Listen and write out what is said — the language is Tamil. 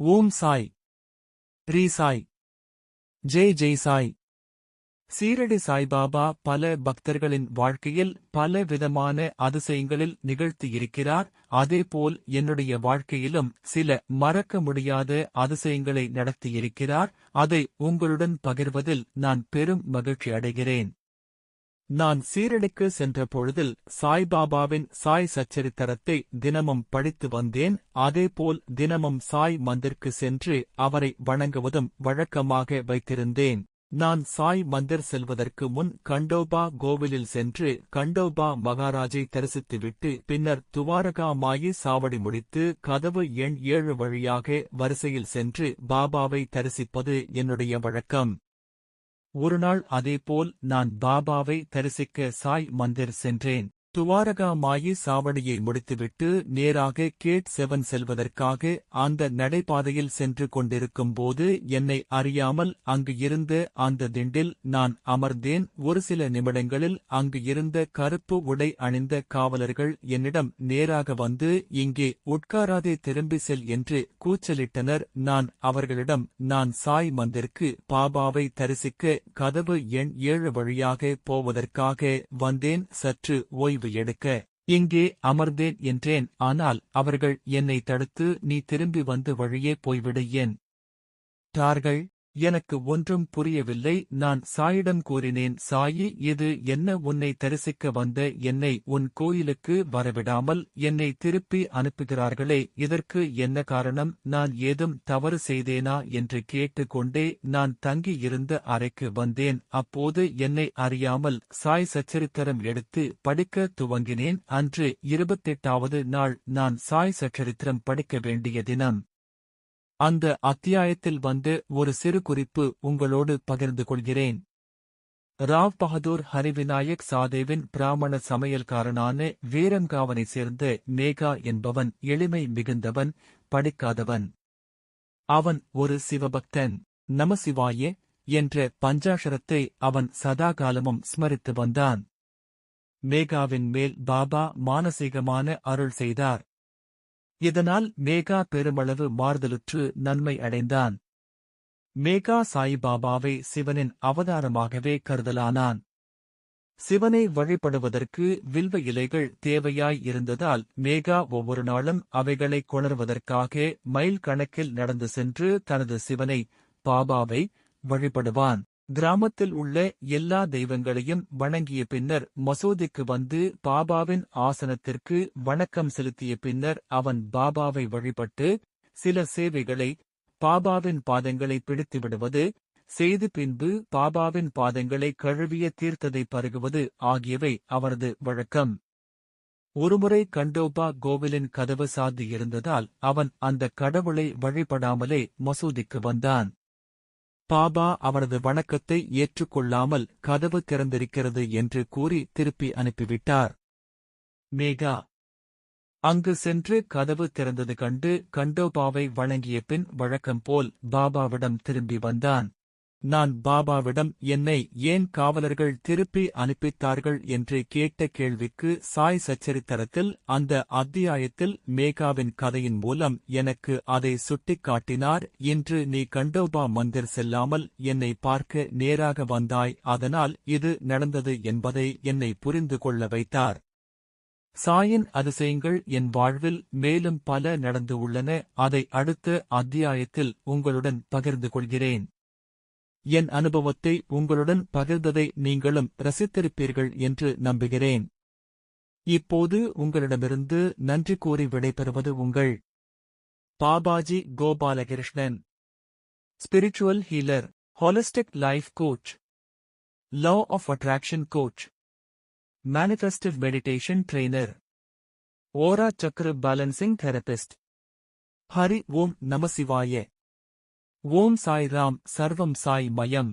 ஓம் சாய். ரீ சாய். ஜெய் ஜெய் சாய். சீரடி சாய்பாபா பல பக்தர்களின் வாழ்க்கையில் பல விதமான அதிசயங்களில் நிகழ்த்தியிருக்கிறார். அதேபோல் என்னுடைய வாழ்க்கையிலும் சில மறக்க முடியாத அதிசயங்களை நடத்தியிருக்கிறார். அதை உங்களுடன் பகிர்வதில் நான் பெரும் மகிழ்ச்சி அடைகிறேன். நான் சீரடிக்கு சென்ற பொழுதில் சாய்பாபாவின் சாய் சச்சரித்தரத்தை தினமும் படித்து வந்தேன். அதேபோல் தினமும் சாய் மந்திற்கு சென்று அவரை வணங்குவதும் வழக்கமாக வைத்திருந்தேன். நான் சாய் மந்திர் செல்வதற்கு முன் கண்டோபா கோவிலில் சென்று கண்டோபா மகாராஜை தரிசித்துவிட்டு பின்னர் துவாரகா மாயி சாவடி முடித்து கதவு எண் ஏழு வழியாக வரிசையில் சென்று பாபாவை தரிசிப்பது என்னுடைய வழக்கம். ஒருநாள் அதேபோல் நான் பாபாவை தரிசிக்க சாய் மந்திர் சென்றேன். துவாரகா மாயி சாவடியை முடித்துவிட்டு நேராக கேட் செவன் செல்வதற்காக அந்த நடைபாதையில் சென்று கொண்டிருக்கும் போது என்னை அறியாமல் அங்கு இருந்த அந்த திண்டில் நான் அமர்ந்தேன். ஒரு சில நிமிடங்களில் அங்கு இருந்த கருப்பு உடை அணிந்த காவலர்கள் என்னிடம் நேராக வந்து இங்கே உட்காராதே திரும்பி செல் என்று கூச்சலிட்டனர். நான் அவர்களிடம் நான் சாய் மந்திற்கு பாபாவை தரிசிக்க கதவு எண் ஏழு வழியாக போவதற்காக வந்தேன். சற்று ஓய்வு எடுக்க இங்கே அமர்ந்தேன் என்றேன் ஆனால் அவர்கள் என்னை தடுத்து நீ திரும்பி வந்து வழியே போய்விடு ஏன் டார்கள் எனக்கு ஒன்றும் புரியவில்லை. நான் சாயிடம் கூறினேன் சாயி இது என்ன உன்னை தரிசிக்க வந்த என்னை உன் கோயிலுக்கு வரவிடாமல் என்னை திருப்பி அனுப்புகிறார்களே இதற்கு என்ன காரணம்? நான் ஏதும் தவறு செய்தேனா? என்று கேட்டுக்கொண்டே நான் தங்கியிருந்த அறைக்கு வந்தேன். அப்போது என்னை அறியாமல் சாய் சச்சரித்திரம் எடுத்து படிக்க துவங்கினேன். அன்று இருபத்தெட்டாவது நாள் நான் சாய் சச்சரித்திரம் படிக்க வேண்டிய தினம். அந்த அத்தியாயத்தில் வந்து ஒரு சிறு குறிப்பு உங்களோடு பகிர்ந்து கொள்கிறேன். ராவ் பகதூர் ஹரிவிநாயக் சாதேவின் பிராமண சமையல்காரனான வீரங்காவனை சேர்ந்த மேகா என்பவன் எளிமை மிகுந்தவன் படிக்காதவன். அவன் ஒரு சிவபக்தன். நமசிவாயே என்ற பஞ்சாஷரத்தை அவன் சதாகாலமும் ஸ்மரித்து வந்தான். மேகாவின் மேல் பாபா மானசீகமான அருள் செய்தார். இதனால் மேகா பெருமளவு மாறுதலுற்று நன்மை அடைந்தான். மேகா சாய்பாபாவை சிவனின் அவதாரமாகவே கருதலானான். சிவனை வழிபடுவதற்கு வில்வ இலைகள் தேவையாய் இருந்ததால் மேகா ஒவ்வொரு நாளும் அவைகளை கொணர்வதற்காக மைல் கணக்கில் நடந்து சென்று தனது சிவனை பாபாவை வழிபடுவான். கிராமத்தில் உள்ள எல்லா தெய்வங்களையும் வணங்கிய பின்னர் மசூதிக்கு வந்து பாபாவின் ஆசனத்திற்கு வணக்கம் செலுத்திய பின்னர் அவன் பாபாவை வழிபட்டு சில சேவைகளை பாபாவின் பாதங்களை பிடித்து விடுவது செய்து பின்பு பாபாவின் பாதங்களை கழுவிய தீர்த்ததை பருகுவது ஆகியவை அவரது வழக்கம். ஒருமுறை கண்டோபா கோவிலின் கதவு சாத்தியிருந்ததால் அவன் அந்த கடவுளை வழிபடாமலே மசூதிக்கு வந்தான். பாபா அவரது வணக்கத்தை ஏற்றுக்கொள்ளாமல் கதவு திறந்திருக்கிறது என்று கூறி திருப்பி அனுப்பிவிட்டார். மேகா அங்கு சென்று கதவு திறந்தது கண்டு கண்டோபாவை வணங்கிய பின் வழக்கம் போல் பாபாவிடம் திரும்பி வந்தான். நான் பாபாவிடம் என்னை ஏன் காவலர்கள் திருப்பி அனுப்பித்தார்கள் என்று கேட்ட கேள்விக்கு சாய் சச்சரித்தரத்தில் அந்த அத்தியாயத்தில் மேகாவின் கதையின் மூலம் எனக்கு அதை சுட்டிக்காட்டினார் இன்று நீ கண்டோபா மந்திர் செல்லாமல் என்னை பார்க்க நேராக வந்தாய் அதனால் இது நடந்தது என்பதை என்னை புரிந்து கொள்ள வைத்தார். சாயின் அதிசயங்கள் என் வாழ்வில் மேலும் பல நடந்து உள்ளன அதை அடுத்த அத்தியாயத்தில் உங்களுடன் பகிர்ந்து கொள்கிறேன். என் அனுபவத்தை உங்களுடன் பகிர்ந்ததை நீங்களும் ரசித்திருப்பீர்கள் என்று நம்புகிறேன். இப்போது உங்களிடமிருந்து நன்றி கூறி விடைபெறுவது உங்கள் Babaji Gopalakrishnan spiritual healer holistic life coach law of attraction coach manifestive meditation trainer aura chakra balancing therapist Hari Om Namasivaya Om Sai Ram சர்வம் சாய் மயம்.